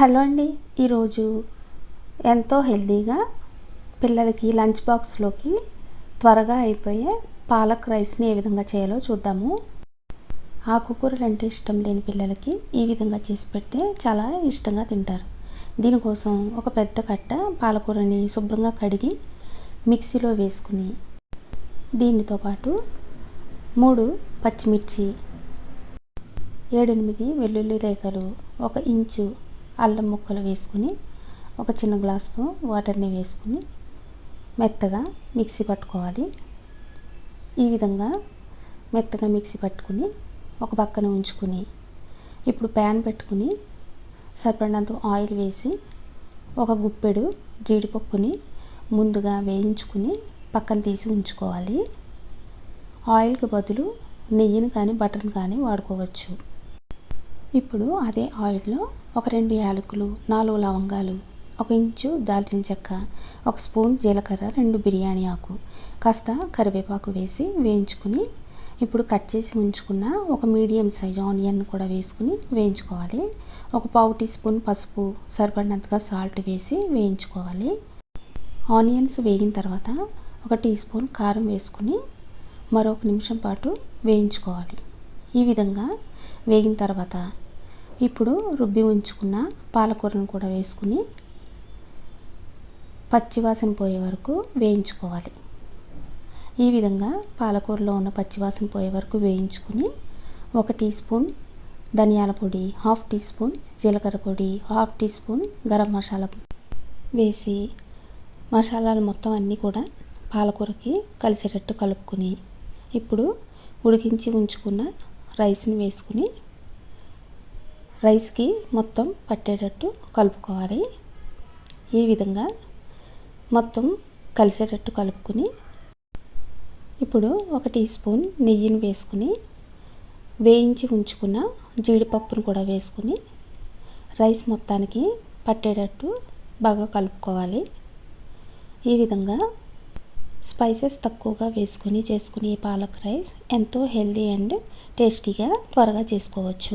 Hello అండి. ఈరోజు ఎంతో హెల్తీగా పిల్లలకి లంచ్ బాక్స్లోకి త్వరగా అయిపోయే పాలక్ రైస్ని ఏ విధంగా చేయాలో చూద్దాము. ఆకుకూరలు అంటే ఇష్టం లేని పిల్లలకి ఈ విధంగా చేసి పెడితే చాలా ఇష్టంగా తింటారు. దీనికోసం ఒక పెద్ద కట్ట పాలకూరని శుభ్రంగా కడిగి మిక్సీలో వేసుకుని దీనితో పాటు మూడు పచ్చిమిర్చి ఏడెనిమిది వెల్లుల్లి రేఖలు ఒక ఇంచు అల్లం ముక్కలు వేసుకుని ఒక చిన్న గ్లాసుతో వాటర్ని వేసుకుని మెత్తగా మిక్సీ పట్టుకోవాలి. ఈ విధంగా మెత్తగా మిక్సీ పట్టుకుని ఒక పక్కన ఉంచుకుని ఇప్పుడు ప్యాన్ పెట్టుకుని సరిపడినంత ఆయిల్ వేసి ఒక గుప్పెడు జీడిపప్పుని ముందుగా వేయించుకుని పక్కన తీసి ఉంచుకోవాలి. ఆయిల్కి బదులు నెయ్యిని కానీ బటర్ని కానీ వాడుకోవచ్చు. ఇప్పుడు అదే ఆయిల్లో ఒక రెండు యాలకులు నాలుగు లవంగాలు ఒక ఇంచు దాల్చిన చెక్క ఒక స్పూన్ జీలకర్ర రెండు బిర్యానీ ఆకు. కాస్త కరివేపాకు వేసి వేయించుకుని ఇప్పుడు కట్ చేసి ఉంచుకున్న ఒక మీడియం సైజ్ ఆనియన్ కూడా వేసుకుని వేయించుకోవాలి. ఒక పావు టీ స్పూన్ పసుపు సరిపడినంతగా సాల్ట్ వేసి వేయించుకోవాలి. ఆనియన్స్ వేగిన తర్వాత ఒక టీ స్పూన్ కారం వేసుకుని మరొక నిమిషం పాటు వేయించుకోవాలి. ఈ విధంగా వేగిన తర్వాత ఇప్పుడు రుబ్బి ఉంచుకున్న పాలకూరను కూడా వేసుకుని పచ్చివాసన పోయే వరకు వేయించుకోవాలి. ఈ విధంగా పాలకూరలో ఉన్న పచ్చివాసన పోయే వరకు వేయించుకుని ఒక టీ స్పూన్ ధనియాల పొడి హాఫ్ టీ స్పూన్ జీలకర్ర పొడి half teaspoon garam masala వేసి మసాలాలు మొత్తం అన్నీ కూడా పాలకూరకి కలిసేటట్టు కలుపుకుని ఇప్పుడు ఉడికించి ఉంచుకున్న రైస్ని వేసుకుని రైస్కి మొత్తం పట్టేటట్టు కలుపుకోవాలి. ఈ విధంగా మొత్తం కలిసేటట్టు కలుపుకుని ఇప్పుడు ఒక టీ స్పూన్ నెయ్యిని వేసుకుని వేయించి ఉంచుకున్న జీడిపప్పును కూడా వేసుకుని రైస్ మొత్తానికి పట్టేటట్టు బాగా కలుపుకోవాలి. ఈ విధంగా స్పైసెస్ తక్కువగా వేసుకుని చేసుకుని పాలక్ రైస్ ఎంతో హెల్దీ అండ్ టేస్టీగా త్వరగా చేసుకోవచ్చు.